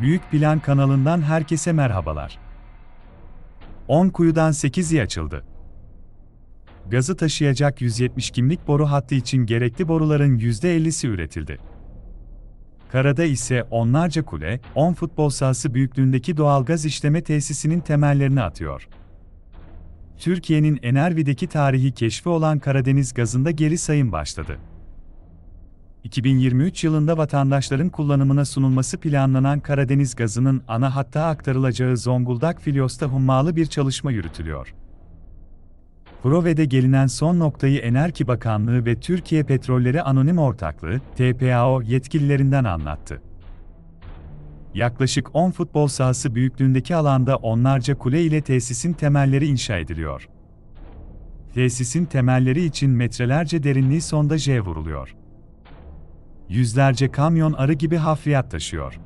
Büyük Plan kanalından herkese merhabalar. 10 kuyudan 8'i açıldı. Gazı taşıyacak 170 kimlik boru hattı için gerekli boruların %50'si üretildi. Karada ise onlarca kule, 10 futbol sahası büyüklüğündeki doğalgaz işleme tesisinin temellerini atıyor. Türkiye'nin Enervi'deki tarihi keşfi olan Karadeniz gazında geri sayım başladı. 2023 yılında vatandaşların kullanımına sunulması planlanan Karadeniz gazının ana hatta aktarılacağı Zonguldak Filyos'ta hummalı bir çalışma yürütülüyor. Prove'de gelinen son noktayı Enerji Bakanlığı ve Türkiye Petrolleri Anonim Ortaklığı, TPAO yetkililerinden anlattı. Yaklaşık 10 futbol sahası büyüklüğündeki alanda onlarca kule ile tesisin temelleri inşa ediliyor. Tesisin temelleri için metrelerce derinliği sondaja vuruluyor. Yüzlerce kamyon arı gibi hafriyat taşıyor.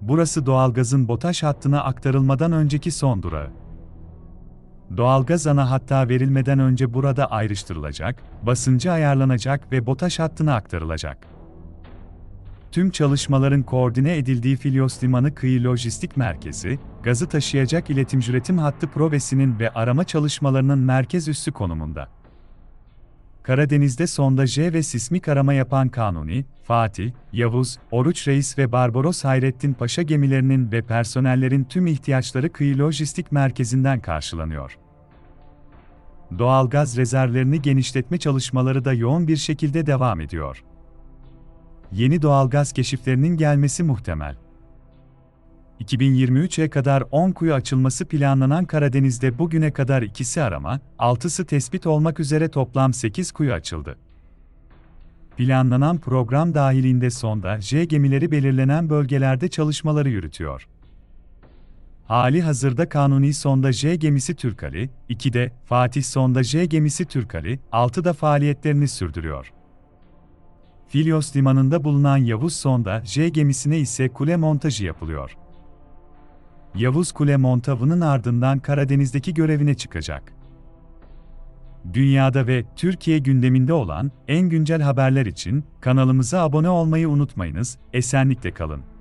Burası doğalgazın BOTAŞ hattına aktarılmadan önceki son durağı. Doğalgaz ana hatta verilmeden önce burada ayrıştırılacak, basıncı ayarlanacak ve BOTAŞ hattına aktarılacak. Tüm çalışmaların koordine edildiği Filyos Limanı Kıyı Lojistik Merkezi, gazı taşıyacak iletim üretim hattı provesinin ve arama çalışmalarının merkez üssü konumunda. Karadeniz'de sondajı ve sismik arama yapan Kanuni, Fatih, Yavuz, Oruç Reis ve Barbaros Hayrettin Paşa gemilerinin ve personellerin tüm ihtiyaçları kıyı lojistik merkezinden karşılanıyor. Doğalgaz rezervlerini genişletme çalışmaları da yoğun bir şekilde devam ediyor. Yeni doğalgaz keşiflerinin gelmesi muhtemel. 2023'e kadar 10 kuyu açılması planlanan Karadeniz'de bugüne kadar ikisi arama, 6'sı tespit olmak üzere toplam 8 kuyu açıldı. Planlanan program dahilinde sonda J gemileri belirlenen bölgelerde çalışmaları yürütüyor. Hali hazırda Kanuni Sonda J gemisi Türkali, 2'de Fatih Sonda J gemisi Türkali, 6'da faaliyetlerini sürdürüyor. Filyos limanında bulunan Yavuz Sonda J gemisine ise kule montajı yapılıyor. Yavuz Kule montavının ardından Karadeniz'deki görevine çıkacak. Dünyada ve Türkiye gündeminde olan en güncel haberler için kanalımıza abone olmayı unutmayınız. Esenlikle kalın.